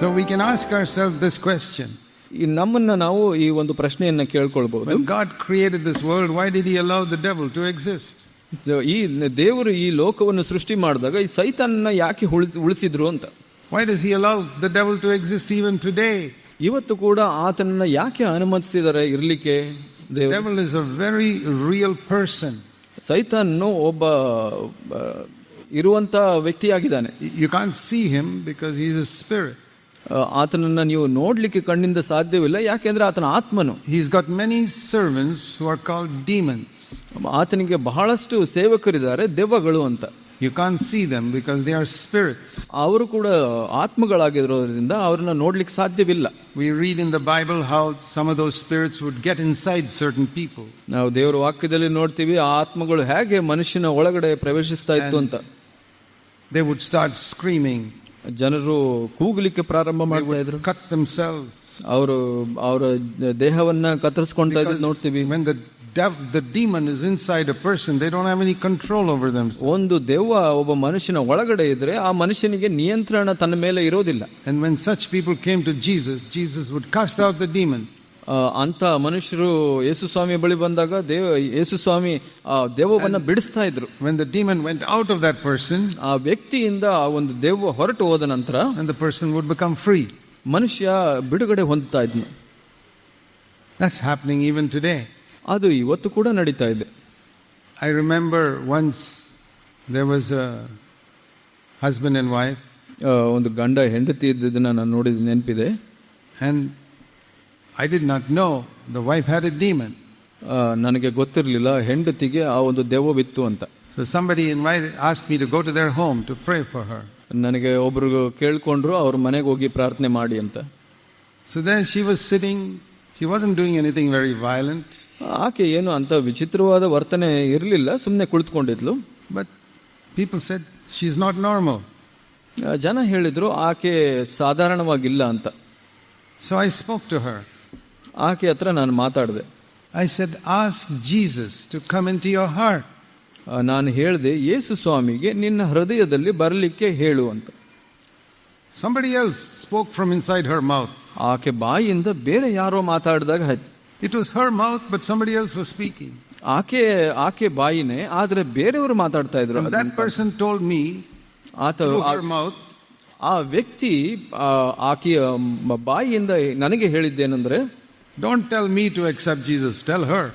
So we can ask ourselves this question ಈ ನಮ್ಮನ್ನ ನಾವು ಈ ಒಂದು ಪ್ರಶ್ನೆಯನ್ನ ಕೇಳ್ಕೊಳ್ಬಹುದು When God created this world, why did He allow the devil to exist? ಈ ದೇವರು ಈ ಲೋಕವನ್ನು ಸೃಷ್ಟಿ ಮಾಡಿದಾಗ ಈ ಸೈತಾನನ್ನ ಯಾಕೆ ಉಳಿಸಿ ಉಳಿಸಿದ್ರು ಅಂತ Why does He allow the devil to exist even today? ಇವತ್ತು ಕೂಡ ಆತನನ್ನ ಯಾಕೆ ಅನುಮತಿಸಿದ್ದಾರೆ ಇರ್ಲಿಕ್ಕೆ The ದೇವರು devil is a very real person. ಸೈತಾನ್ನು ಒಬ್ಬ ಆ, ಇರುವಂತ ವ್ಯಕ್ತಿಯಾಗಿದ್ದಾನೆ You can't see him because he's a spirit. ಆತನನ್ನ ನೀವು ನೋಡ್ಲಿಕ್ಕೆ ಕಣ್ಣಿಂದ ಸಾಧ್ಯವಿಲ್ಲ ಯಾಕೆಂದ್ರೆ ಆತನ ಆತ್ಮನು He's got many servants who are called demons. ಆತನಿಗೆ ಬಹಳಷ್ಟು ಸೇವಕರಿದ್ದಾರೆ ದೆವ್ವಗಳು ಅಂತ You can't see them because they are spirits. ಅವರು ಕೂಡ ಆತ್ಮಗಳಾಗಿರೋದ್ರಿಂದ ಅವ್ರನ್ನ ನೋಡ್ಲಿಕ್ಕೆ ಸಾಧ್ಯವಿಲ್ಲ We read in the Bible how some of those spirits would get inside certain people. ನಾವು ದೇವರ ವಾಕ್ಯದಲ್ಲಿ ನೋಡ್ತೀವಿ ಆ ಆತ್ಮಗಳು ಹೇಗೆ ಮನುಷ್ಯನ ಒಳಗಡೆ ಪ್ರವೇಶಿಸ್ತಾ ಇತ್ತು ಅಂತ They would start screaming, ಜನರು ಕೂಗ್ಲಿಕ್ಕೆ ಪ್ರಾರಂಭ ಮಾಡ್ತಾ ಇದ್ರು ಅವರು ಅವರ ದೇಹವನ್ನ ಕತ್ತರಿಸ್ಕೊಂತಾ Because ನೋಡ್ತೀವಿ the the demon is inside a person, they don't have any control over themselves. ಒಂದು ದೆವ್ವ ಒಬ್ಬ ಮನುಷ್ಯನ ಒಳಗಡೆ ಇದ್ರೆ ಆ ಮನುಷ್ಯನಿಗೆ ನಿಯಂತ್ರಣ ತನ್ನ ಮೇಲೆ ಇರೋದಿಲ್ಲ And when such people came to Jesus, Jesus would cast out the demon. ಅಂತ ಮನುಷ್ಯರು ಯೇಸು ಸ್ವಾಮಿ ಬಳಿ ಬಂದಾಗ ದೇವ ಯೇಸು ಸ್ವಾಮಿ ಆ ದೇವವನ್ನು ಬಿಡಿಸ್ತಾ ಇದ್ರು When the demon went out of that person, ಆ ವ್ಯಕ್ತಿಯಿಂದ ಆ ಒಂದು ದೇವ ಹೊರಟು ಹೋದ ನಂತರ and the person would become free. ಮನುಷ್ಯ ಬಿಡುಗಡೆ ಹೊಂದುತ್ತಾ ಇದ್ನು That's happening even today. ಅದು ಇವತ್ತು ಕೂಡ ನಡೀತಾ ಇದೆ I remember once there was a husband and wife, ಒಂದು ಗಂಡ ಹೆಂಡತಿ ಇದ್ದದನ್ನ ನಾನು ನೋಡಿದ ನೆನಪಿದೆ and I did not know the wife had a demon. ಆ, ನನಗೆ ಗೊತ್ತಿರಲಿಲ್ಲ ಹೆಂಡತಿಗೆ ಆ ಒಂದು ದೆವ್ವವಿತ್ತು ಅಂತ So somebody invited, asked me to go to their home to pray for her. ನನಗೆ ಒಬ್ರು ಕೇಳ್ಕೊಂಡ್ರು ಅವ್ರ ಮನೆಗೆ ಹೋಗಿ ಪ್ರಾರ್ಥನೆ ಮಾಡಿ ಅಂತ So then she was sitting, she wasn't doing anything very violent, ಆಕೆ ಏನು ಅಂತ ವಿಚಿತ್ರವಾದ ವರ್ತನೆ ಇರಲಿಲ್ಲ ಸುಮ್ಮನೆ ಕುಳಿತುಕೊಂಡಿದ್ಲು but people said she's not normal. ಆ, ಜನ ಹೇಳಿದ್ರು ಆಕೆ ಸಾಧಾರಣವಾಗಿಲ್ಲ ಅಂತ So I spoke to her. ಆಕೆ ಹತ್ರ ನಾನು ಮಾತಾಡಿದೆ. I said Ask Jesus to come in to your heart ನಾನು ಹೇಳಿದೆ ಯೇಸು ಸ್ವಾಮಿಗೆ ನಿನ್ನ ಹೃದಯದಲ್ಲಿ ಬರಲಿಕ್ಕೆ ಹೇಳು ಅಂತ. Somebody else spoke from inside her mouth ಆಕೆ ಬಾಯಿಯಿಂದ ಬೇರೆ ಯಾರೋ ಮಾತಾಡಿದಾಗ ಹತ್ತಿ it was her mouth but somebody else was speaking ಆಕೆ ಆಕೆ ಬಾಯಿನೇ ಆದರೆ ಬೇರೆಯವರು ಮಾತಾಡ್ತಾ ಇದ್ರು ದಟ್ ಪರ್ಸನ್ ಟೋಲ್ಡ್ ಮೀ ಆತ ಹರ್ ಆ- her mouth, ಆ ವ್ಯಕ್ತಿ ಆಕೆಯ ಬಾಯಿಯಿಂದ ನನಗೆ ಹೇಳಿದ್ದೇನೆಂದ್ರೆ Don't tell me to accept Jesus, tell her.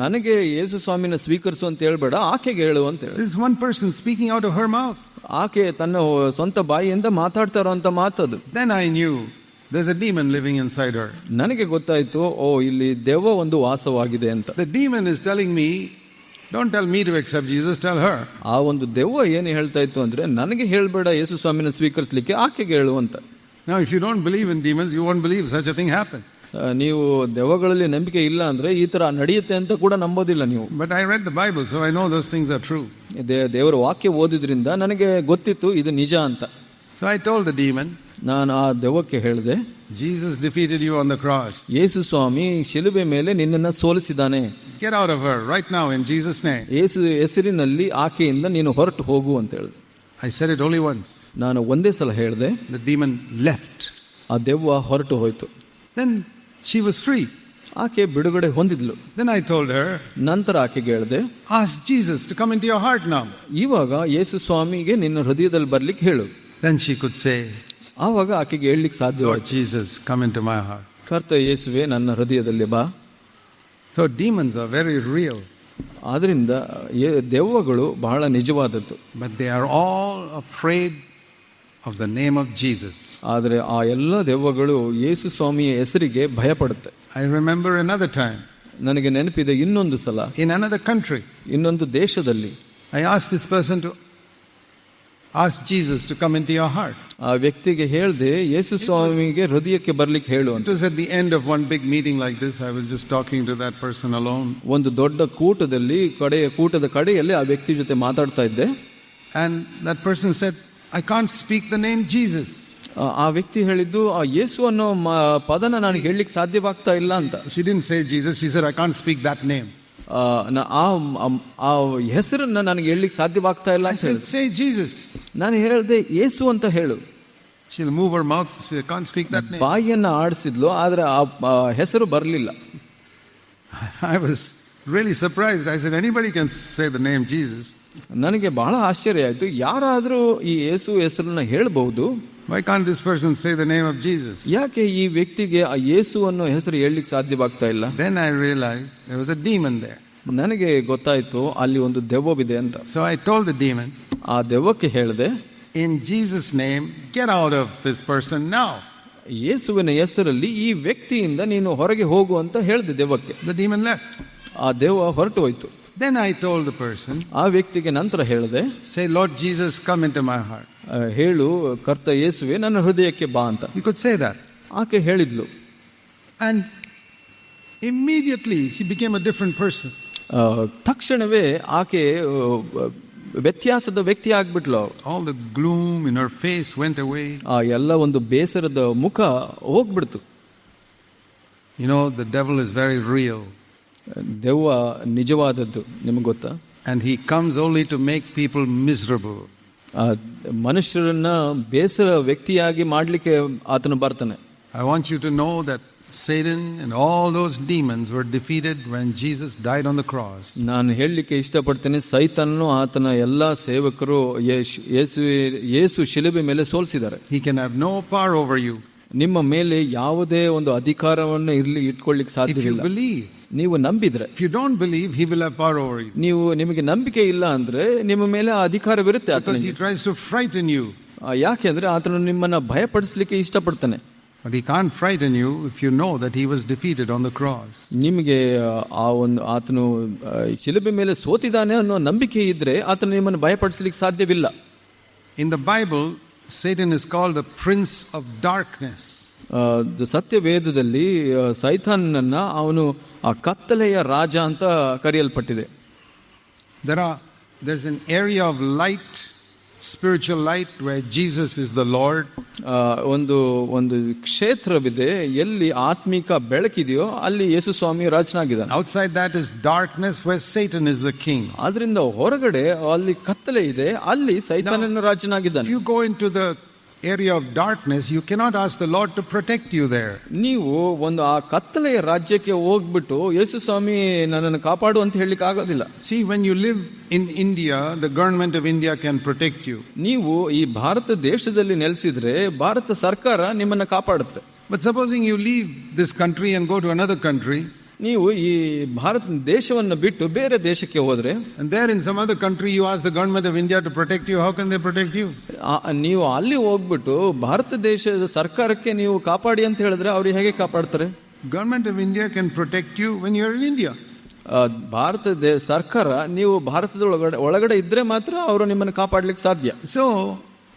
ನನಗೆ ಯೇಸು ಸ್ವಾಮಿನ ಸ್ವೀಕರಿಸು ಅಂತ ಹೇಳ್ಬೇಡ ಆಕೆಗೆ ಹೇಳು ಅಂತ ಹೇಳಿ This is one person speaking out of her mouth. ಆಕೆ ತನ್ನ ಸ್ವಂತ ಬಾಯಿಯಿಂದ ಮಾತಾಡ್ತಾ ಇರೋಂಥ ಮಾತದು Then I knew there's a demon living inside her. ನನಗೆ ಗೊತ್ತಾಯ್ತು ಓ ಇಲ್ಲಿ ದೆವ್ವ ಒಂದು ವಾಸವಾಗಿದೆ ಅಂತ The demon is telling me, Don't tell me to accept Jesus, tell her. ಆ ಒಂದು ದೆವ್ವ ಏನು ಹೇಳ್ತಾ ಇತ್ತು ಅಂದ್ರೆ ನನಗೆ ಹೇಳ್ಬೇಡ ಯೇಸು ಸ್ವಾಮಿನ ಸ್ವೀಕರಿಸಲಿಕ್ಕೆ ಆಕೆಗೆ ಹೇಳು ಅಂತ Now, if you don't believe in demons, you won't believe such a thing happened. ನೀವು ದೆವ್ವಗಳಲ್ಲಿ ನಂಬಿಕೆ ಇಲ್ಲ ಅಂದ್ರೆ ಈ ತರ ನಡೆಯುತ್ತೆ ಅಂತ ಕೂಡ ನಂಬೋದಿಲ್ಲ ನೀವು. But I read the Bible, so I know those things are true they- ದೇವರ ವಾಕ್ಯ ಓದಿದ್ರಿಂದ ನನಗೆ ಗೊತ್ತಿತ್ತು ಇದು ನಿಜ ಅಂತ. So I told the demon, ನಾನು ಆ ದೆವ್ವಕ್ಕೆ ಹೇಳಿದೆ Jesus defeated you on the cross ಯೇಸು ಸ್ವಾಮಿ ಶಿಲುಬೆ ಮೇಲೆ ನಿನ್ನನ್ನು ಸೋಲಿಸಿದಾನೆ Get out of her right now in Jesus' name. ಯೇಸು ಹೆಸರಿನಲ್ಲಿ ಆಕೆಯಿಂದ ನೀನು ಹೊರಟು ಹೋಗು ಅಂತ ಹೇಳಿದೆ. I said it only once ನಾನು ಒಂದೇ ಸಲ ಹೇಳಿದೆ ದ demon ಲೆಫ್ಟ್ ಆ ದೆವ್ವ ಹೊರಟು ಹೋಯ್ತು. Then she was free. ಆಕೆ ಬಿಡುಗಡೆ ಹೊಂದಿದ್ಲು Then I told her, ನಂತರ ಆಕೆಗೆ ಹೇಳಿದೆ Ask Jesus to come into your heart now. ಇವಾಗ ಯೇಸು ಸ್ವಾಮಿಗೆ ನಿನ್ನ ಹೃದಯದಲ್ಲಿ ಬರ್ಲಿಕ್ಕೆ ಹೇಳು Then she could say, ಆವಾಗ ಆಕೆಗೆ ಹೇಳಲಿಕ್ಕೆ ಸಾಧ್ಯವಾಯ್ತು Jesus, come into my heart. ಕರ್ತ ಯೇಸುವೆ ನನ್ನ ಹೃದಯದಲ್ಲಿ ಬಾ So demons are very real, ಆದ್ರಿಂದ ದೆವ್ವಗಳು ಬಹಳ ನಿಜವಾದದ್ದು but they are all afraid of the name of Jesus. ಆದರೆ ಆ ಎಲ್ಲ ದೆವ್ವಗಳು ಯೇಸು ಸ್ವಾಮಿಯ ಹೆಸರಿಗೆ ಭಯಪಡುತ್ತೆ I remember another time ನನಗೆ ನೆನಪಿದೆ ಇನ್ನೊಂದು ಸಲ in another country. ಇನ್ನೊಂದು ದೇಶದಲ್ಲಿ I asked this person to ask Jesus to come into your heart. ಆ ವ್ಯಕ್ತಿಗೆ ಹೇಳ್ದೆ ಯೇಸು ಸ್ವಾಮಿಗೆ ಹೃದಯಕ್ಕೆ ಬರ್ಲಿಕ್ಕೆ ಹೇಳು It ಅಂತ was at the end of one big meeting like this. I was just talking to that person alone. ಒಂದು ದೊಡ್ಡ ಕೂಟದಲ್ಲಿ ಕಡೆಯ ಕೂಟದ ಕಡೆಯಲ್ಲಿ ಆ ವ್ಯಕ್ತಿ ಜೊತೆ ಮಾತಾಡ್ತಾ ಇದ್ದೆ And that person said, I can't speak the name Jesus. ಆ- ವ್ಯಕ್ತಿ ಹೇಳಿದ್ದು ಆ ಯೇಸು ಅನ್ನೋ ಪದನ ನನಗೆ ಹೇಳಲಿಕ್ಕೆ ಸಾಧ್ಯವಾಗ್ತಾ ಇಲ್ಲ ಅಂತ she didn't say Jesus she sir I can't speak that name ಆ, ಹೆಸರನ್ನ ನನಗೆ ಹೇಳಲಿಕ್ಕೆ ಸಾಧ್ಯವಾಗ್ತಾ ಇಲ್ಲ ಸೇ ಜೀಸಸ್ ನಾನು ಹೇಳಿದೆ ಯೇಸು ಅಂತ ಹೇಳು She'll ಮೂವ್ her mouth. She can't speak that name. ಬಾಯಿಯನ್ನ ಆಡಿಸಿದ್ಲು ಆದರೆ ಆ ಹೆಸರು ಬರಲಿಲ್ಲ I was really surprised. I said, anybody can say the name Jesus. ನನಗೆ ಬಹಳ ಆಶ್ಚರ್ಯ ಆಯಿತು. ಯಾರಾದರೂ ಈ ಯೇಸು ಹೆಸರನ್ನ ಹೇಳಬಹುದು? Why can't this person say the name of Jesus? ಯಾಕೆ ಈ ವ್ಯಕ್ತಿಗೆ ಆ ಯೇಸು ಅನ್ನೋ ಹೆಸರು ಹೇಳಲಿಕ್ಕೆ ಸಾಧ್ಯವಾಗ್ತಾ ಇಲ್ಲ? Then I realized there was a demon there. ನನಗೆ ಗೊತ್ತಾಯಿತು ಅಲ್ಲಿ ಒಂದು ದೆವ್ವವಿದೆ ಅಂತ. So I told the demon, ಆ ದೆವ್ವಕ್ಕೆ ಹೇಳಿದೆ in Jesus name get out of this person now ಯೇಸುವಿನ ಹೆಸರಲ್ಲಿ ಈ ವ್ಯಕ್ತಿಯಿಂದ ನೀನು ಹೊರಗೆ ಹೋಗು ಅಂತ ಹೇಳಿದೆ ದೆವ್ವಕ್ಕೆ. ದ demon ಲೆಫ್ಟ್ ಆ ದೆವ್ವ ಹೊರಟು ಹೋಯ್ತು. Then I told the person, ಆ ವ್ಯಕ್ತಿಗೆ ನಂತರ ಹೇಳಿದೆ say, Lord Jesus, come into my heart. ಆ, ಹೇಳು ಕರ್ತ ಯೇಸುವೆ ನನ್ನ ಹೃದಯಕ್ಕೆ ಬಾ ಅಂತ You could say that. ಆಕೆ ಹೇಳಿದ್ಲು And immediately she became a different person. ಆ, ತಕ್ಷಣವೇ ಆಕೆ ಆ, ವ್ಯತ್ಯಾಸದ ವ್ಯಕ್ತಿ ಆಗ್ಬಿಟ್ಲು All the gloom in her face went away. ಆ ಎಲ್ಲ ಒಂದು ಬೇಸರದ ಮುಖ ಹೋಗ್ಬಿಡ್ತು You know, the devil is very real. ದೆವ್ವ ನಿಜವಾದದ್ದು ನಿಮಗೆ ಗೊತ್ತಾ? And he comes only to make people miserable ಮನುಷ್ಯರನ್ನ ಬೇಸರ ವ್ಯಕ್ತಿಯಾಗಿ ಮಾಡಲಿಕ್ಕೆ ಆತನು ಬರ್ತಾನೆ. I want you to know that Satan all those demons were defeated when Jesus died on the cross ನಾನು ಹೇಳಲಿಕ್ಕೆ ಇಷ್ಟಪಡ್ತೀನಿ ಸೈತನ್ನು ಆತನ ಎಲ್ಲ ಸೇವಕರು ಯೇಸು ಯೇಸು ಶಿಲುಬೆ ಮೇಲೆ ಸೋಲಿಸಿದ್ದಾರೆ. He can have no power over you ನಿಮ್ಮ ಮೇಲೆ ಯಾವುದೇ ಒಂದು ಅಧಿಕಾರವನ್ನು ಇರಲಿ ಇಟ್ಕೊಳ್ಳಿಕ್ ಸಾಧ್ಯವಿಲ್ಲ. ನೀವು ನಂಬಿದ್ರೆ. If you don't believe he will have power over you. ನೀವು ನಿಮಗೆ ನಂಬಿಕೆ ಇಲ್ಲ ಅಂದ್ರೆ ನಿಮ್ಮ ಮೇಲೆ ಆ ಅಧಿಕಾರವಿರುತ್ತೆ Because ಆತನಿಗೆ. ಟ್ರೈಸ್ ಟು ಫ್ರೈಟನ್ ಯು ಯಾಕೆಂದ್ರೆ ಆ, ಯಾಕೆ ಅಂದ್ರೆ ಆತನು ನಿಮ್ಮನ್ನ ಭಯಪಡಿಸಲಿಕ್ಕೆ ಇಷ್ಟಪಡ್ತಾನೆ. But he can't frighten you if you know that he was defeated on the cross. ನಿಮಗೆ ಆ ಒಂದು ಆತನು ಶಿಲುಬೆ ಮೇಲೆ ಸೋತಿದ್ದಾನೆ ಅನ್ನೋ ನಂಬಿಕೆ ಇದ್ರೆ ಆತನು ನಿಮ್ಮನ್ನು ಭಯಪಡಿಸ್ಲಿಕ್ಕೆ ಸಾಧ್ಯವಿಲ್ಲ. In the Bible, Satan is called the prince of darkness ಸತ್ಯ ವೇದದಲ್ಲಿ ಸೈಥಾನ್ ಅವನು ಆ ಕತ್ತಲೆಯ ರಾಜ ಅಂತ ಕರೆಯಲ್ಪಟ್ಟಿದೆ. There are there is an area of light spiritual light where Jesus is the Lord ಒಂದು ಒಂದು ಕ್ಷೇತ್ರವಿದೆ ಎಲ್ಲಿ ಆತ್ಮಿಕ ಬೆಳಕಿದೆಯೋ ಅಲ್ಲಿ ಯೇಸು ಸ್ವಾಮಿ ರಾಜನಾಗಿದ್ದಾನೆ. Outside that is darkness where Satan is the king ಅದರಿಂದ ಹೊರಗಡೆ ಅಲ್ಲಿ ಕತ್ತಲೆ ಇದೆ ಅಲ್ಲಿ ಸೈತನನ್ನು ರಾಜನಾಗಿದ್ದಾನೆ. You go into the area of darkness, you cannot ask the Lord to protect you there. ನೀವು ಒಂದು ಆ ಕತ್ತಲೆಯ ರಾಜ್ಯಕ್ಕೆ ಹೋಗ್ಬಿಟ್ಟು ಯೇಸು ಸ್ವಾಮಿ ನನ್ನನ್ನು ಕಾಪಾಡು ಅಂತ ಹೇಳಲಿಕ್ಕೆ ಆಗೋದಿಲ್ಲ See, when you live in India, the government of India can protect you. ನೀವು ಈ ಭಾರತ ದೇಶದಲ್ಲಿ ನೆಲೆಸಿದ್ರೆ ಭಾರತ ಸರ್ಕಾರ ನಿಮ್ಮನ್ನ ಕಾಪಾಡುತ್ತೆ But supposing you leave this country and go to another country, ನೀವು ಈ ಭಾರತ ದೇಶವನ್ನು ಬಿಟ್ಟು ಬೇರೆ ದೇಶಕ್ಕೆ ಹೋದರೆ there in country you ask the government of India to protect you how ನೀವು ಅಲ್ಲಿ ಹೋಗ್ಬಿಟ್ಟು ಭಾರತ ದೇಶದ ಸರ್ಕಾರಕ್ಕೆ ನೀವು ಕಾಪಾಡಿ ಅಂತ ಹೇಳಿದ್ರೆ ಅವ್ರು ಹೇಗೆ ಕಾಪಾಡ್ತಾರೆ? Government of India can protect you when you are in India ಭಾರತದ ಸರ್ಕಾರ ನೀವು ಭಾರತದ ಒಳಗಡೆ ಒಳಗಡೆ ಇದ್ದರೆ ಮಾತ್ರ ಅವರು ನಿಮ್ಮನ್ನು ಕಾಪಾಡ್ಲಿಕ್ಕೆ ಸಾಧ್ಯ. So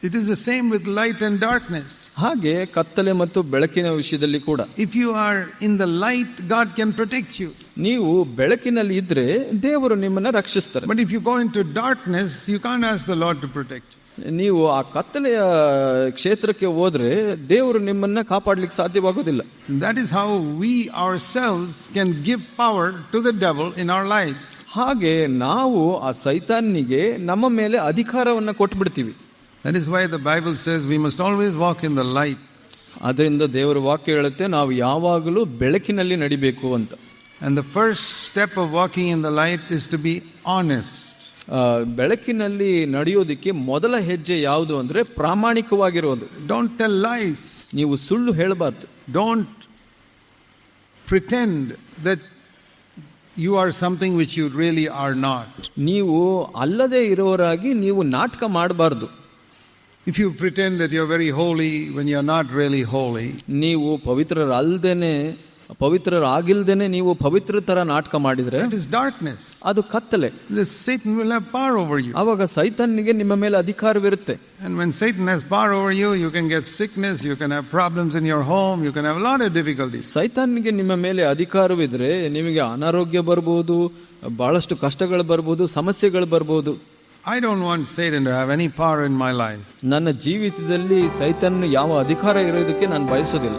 it is the same with light and darkness ಹಾಗೆ ಕತ್ತಲೆ ಮತ್ತು ಬೆಳಕಿನ ವಿಷಯದಲ್ಲಿ ಕೂಡ. If you are in the light God can protect you ನೀವು ಬೆಳಕಿನಲ್ಲಿ ಇದ್ರೆ ದೇವರು ನಿಮ್ಮನ್ನ ರಕ್ಷಿಸ್ತಾರೆ. But if you go into darkness, you can't ask the Lord to protect you. ನೀವು ಆ ಕತ್ತಲೆಯ ಕ್ಷೇತ್ರಕ್ಕೆ ಹೋದ್ರೆ ದೇವರು ನಿಮ್ಮನ್ನ ಕಾಪಾಡ್ಲಿಕ್ಕೆ ಸಾಧ್ಯವಾಗೋದಿಲ್ಲ. Is how we ourselves can give power to the devil in our life ಹಾಗೆ ನಾವು ಆ ಸೈತಾನಿಗೆ ನಮ್ಮ ಮೇಲೆ ಅಧಿಕಾರವನ್ನ ಕೊಟ್ಬಿಡ್ತೀವಿ. That is why the Bible says we must always walk in the light. ಅದರಿಂದ ದೇವರ ವಾಕ್ಯ ಹೇಳುತ್ತೆ ನಾವು ಯಾವಾಗಲೂ ಬೆಳಕಿನಲ್ಲಿ ನಡಿಬೇಕು ಅಂತ And the first step of walking in the light is to be honest. ಆ, ಬೆಳಕಿನಲ್ಲಿ ನಡೆಯೋದಕ್ಕೆ ಮೊದಲ ಹೆಜ್ಜೆ ಯಾವುದು ಅಂದ್ರೆ ಪ್ರಾಮಾಣಿಕವಾಗಿರೋದು Don't tell lies. ನೀವು ಸುಳ್ಳು ಹೇಳಬಾರ್ದು Don't pretend that you are something which you really are not. ನೀವು ಅಲ್ಲದೆ ಇರೋರಾಗಿ ನೀವು ನಾಟಕ ಮಾಡಬಾರ್ದು If that you are very very when you are not really holy, ನೀವು ಪವಿತ್ರರಲ್ದೇನೆ ಪವಿತ್ರರಾಗಿಲ್ದೇನೆ ನೀವು ಪವಿತ್ರ ತರ ನಾಟಕ ಮಾಡಿದ್ರೆ ಡಾರ್ಕ್ನೆಸ್ is darkness. ಅದು ಕತ್ತಲೆ The Satan will have power over you. ಅವಾಗ ಸೈತನ್ಗೆ ನಿಮ್ಮ ಮೇಲೆ ಅಧಿಕಾರವಿರುತ್ತೆ And when Satan has power over you, you can get sickness, you can have problems in your home, you can have a lot of difficulties. ಸೈತಾನ್ನಿಗೆ ನಿಮ್ಮ ಮೇಲೆ ಅಧಿಕಾರವಿದ್ರೆ ನಿಮಗೆ ಅನಾರೋಗ್ಯ ಬರ್ಬೋದು ಬಹಳಷ್ಟು ಕಷ್ಟಗಳು ಬರ್ಬೋದು ಸಮಸ್ಯೆಗಳು ಬರ್ಬೋದು I don't want Satan to have any power in my life ನನ್ನ ಜೀವಿತದಲ್ಲಿ ಸೈತನ್ ಯಾವ ಅಧಿಕಾರ ಇರೋದಕ್ಕೆ ನಾನು ಬಯಸೋದಿಲ್ಲ.